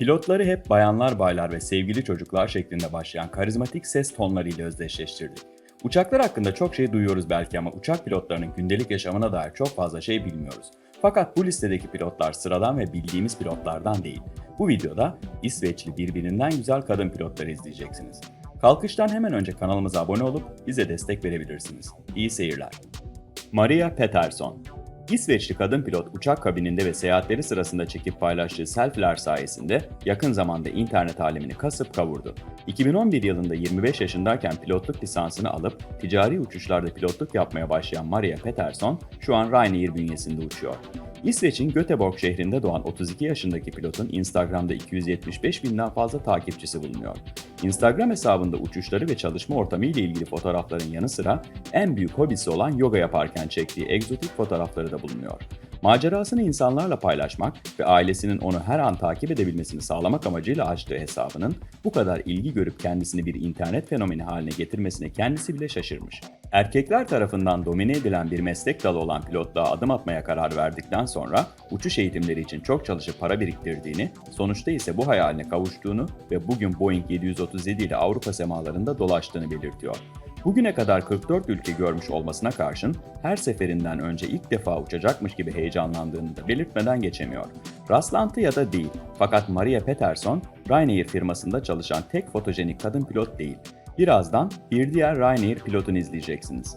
Pilotları hep bayanlar baylar ve sevgili çocuklar şeklinde başlayan karizmatik ses tonlarıyla özdeşleştirdik. Uçaklar hakkında çok şey duyuyoruz belki ama uçak pilotlarının gündelik yaşamına dair çok fazla şey bilmiyoruz. Fakat bu listedeki pilotlar sıradan ve bildiğimiz pilotlardan değil. Bu videoda İsveçli birbirinden güzel kadın pilotları izleyeceksiniz. Kalkıştan hemen önce kanalımıza abone olup bize destek verebilirsiniz. İyi seyirler. Maria Peterson İsveçli kadın pilot uçak kabininde ve seyahatleri sırasında çekip paylaştığı selfie'ler sayesinde yakın zamanda internet alemini kasıp kavurdu. 2011 yılında 25 yaşındayken pilotluk lisansını alıp ticari uçuşlarda pilotluk yapmaya başlayan Maria Peterson şu an Ryanair bünyesinde uçuyor. İsveç'in Göteborg şehrinde doğan 32 yaşındaki pilotun Instagram'da 275 binden fazla takipçisi bulunuyor. Instagram hesabında uçuşları ve çalışma ortamı ile ilgili fotoğrafların yanı sıra en büyük hobisi olan yoga yaparken çektiği egzotik fotoğrafları da bulunuyor. Macerasını insanlarla paylaşmak ve ailesinin onu her an takip edebilmesini sağlamak amacıyla açtığı hesabının bu kadar ilgi görüp kendisini bir internet fenomeni haline getirmesine kendisi bile şaşırmış. Erkekler tarafından domine edilen bir meslek dalı olan pilotluğa adım atmaya karar verdikten sonra uçuş eğitimleri için çok çalışıp para biriktirdiğini, sonuçta ise bu hayaline kavuştuğunu ve bugün Boeing 737 ile Avrupa semalarında dolaştığını belirtiyor. Bugüne kadar 44 ülke görmüş olmasına karşın her seferinden önce ilk defa uçacakmış gibi heyecanlandığını da belirtmeden geçemiyor. Rastlantı ya da değil fakat Maria Peterson, Ryanair firmasında çalışan tek fotojenik kadın pilot değil. Birazdan bir diğer Ryanair pilotunu izleyeceksiniz.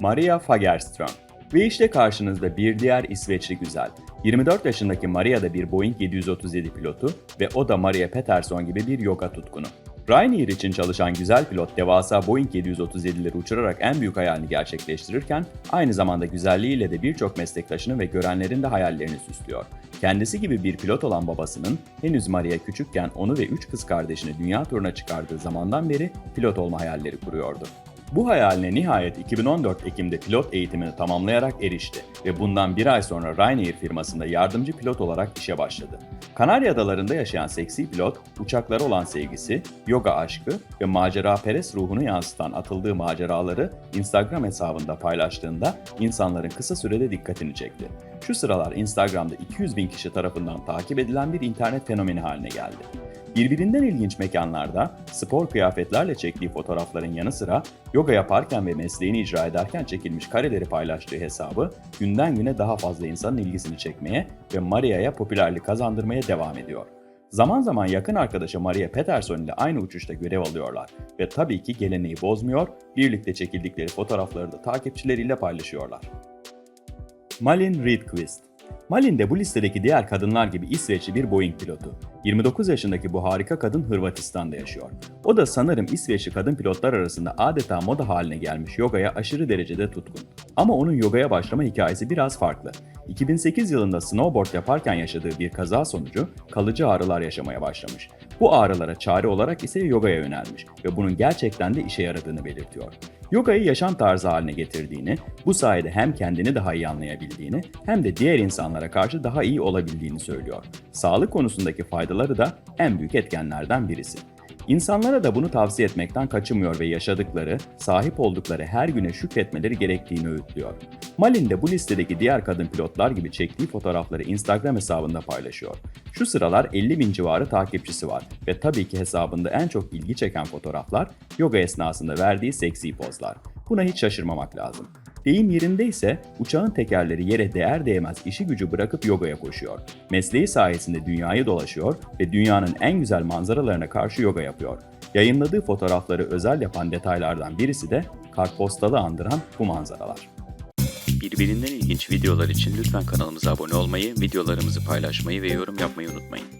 Maria Fagerström ve işte karşınızda bir diğer İsveçli güzel. 24 yaşındaki Maria da bir Boeing 737 pilotu ve o da Maria Peterson gibi bir yoga tutkunu. Ryanair için çalışan güzel pilot devasa Boeing 737'leri uçurarak en büyük hayalini gerçekleştirirken aynı zamanda güzelliğiyle de birçok meslektaşını ve görenlerin de hayallerini süslüyor. Kendisi gibi bir pilot olan babasının henüz Maria küçükken onu ve 3 kız kardeşini dünya turuna çıkardığı zamandan beri pilot olma hayalleri kuruyordu. Bu hayaline nihayet 2014 Ekim'de pilot eğitimini tamamlayarak erişti ve bundan bir ay sonra Ryanair firmasında yardımcı pilot olarak işe başladı. Kanarya Adaları'nda yaşayan seksi pilot, uçaklara olan sevgisi, yoga aşkı ve macera perest ruhunu yansıtan atıldığı maceraları Instagram hesabında paylaştığında insanların kısa sürede dikkatini çekti. Şu sıralar Instagram'da 200 bin kişi tarafından takip edilen bir internet fenomeni haline geldi. Birbirinden ilginç mekanlarda spor kıyafetlerle çektiği fotoğrafların yanı sıra yoga yaparken ve mesleğini icra ederken çekilmiş kareleri paylaştığı hesabı günden güne daha fazla insanın ilgisini çekmeye ve Maria'ya popülerlik kazandırmaya devam ediyor. Zaman zaman yakın arkadaşı Maria Peterson ile aynı uçuşta görev alıyorlar ve tabii ki geleneği bozmuyor, birlikte çekildikleri fotoğrafları da takipçileriyle paylaşıyorlar. Malin Rydqvist Malin de bu listedeki diğer kadınlar gibi İsveçli bir Boeing pilotu. 29 yaşındaki bu harika kadın Hırvatistan'da yaşıyor. O da sanırım İsveçli kadın pilotlar arasında adeta moda haline gelmiş yogaya aşırı derecede tutkun. Ama onun yogaya başlama hikayesi biraz farklı. 2008 yılında snowboard yaparken yaşadığı bir kaza sonucu kalıcı ağrılar yaşamaya başlamış. Bu ağrılara çare olarak ise yogaya yönelmiş ve bunun gerçekten de işe yaradığını belirtiyor. Yogayı yaşam tarzı haline getirdiğini, bu sayede hem kendini daha iyi anlayabildiğini hem de diğer insanlara karşı daha iyi olabildiğini söylüyor. Sağlık konusundaki faydaları da en büyük etkenlerden birisi. İnsanlara da bunu tavsiye etmekten kaçınmıyor ve yaşadıkları, sahip oldukları her güne şükretmeleri gerektiğini öğütlüyor. Malin de bu listedeki diğer kadın pilotlar gibi çektiği fotoğrafları Instagram hesabında paylaşıyor. Şu sıralar 50 bin civarı takipçisi var ve tabii ki hesabında en çok ilgi çeken fotoğraflar yoga esnasında verdiği seksi pozlar. Buna hiç şaşırmamak lazım. Deyim yerindeyse uçağın tekerleri yere değer değmez işi gücü bırakıp yogaya koşuyor. Mesleği sayesinde dünyayı dolaşıyor ve dünyanın en güzel manzaralarına karşı yoga yapıyor. Yayınladığı fotoğrafları özel yapan detaylardan birisi de kartpostalı andıran bu manzaralar. Birbirinden ilginç videolar için lütfen kanalımıza abone olmayı, videolarımızı paylaşmayı ve yorum yapmayı unutmayın.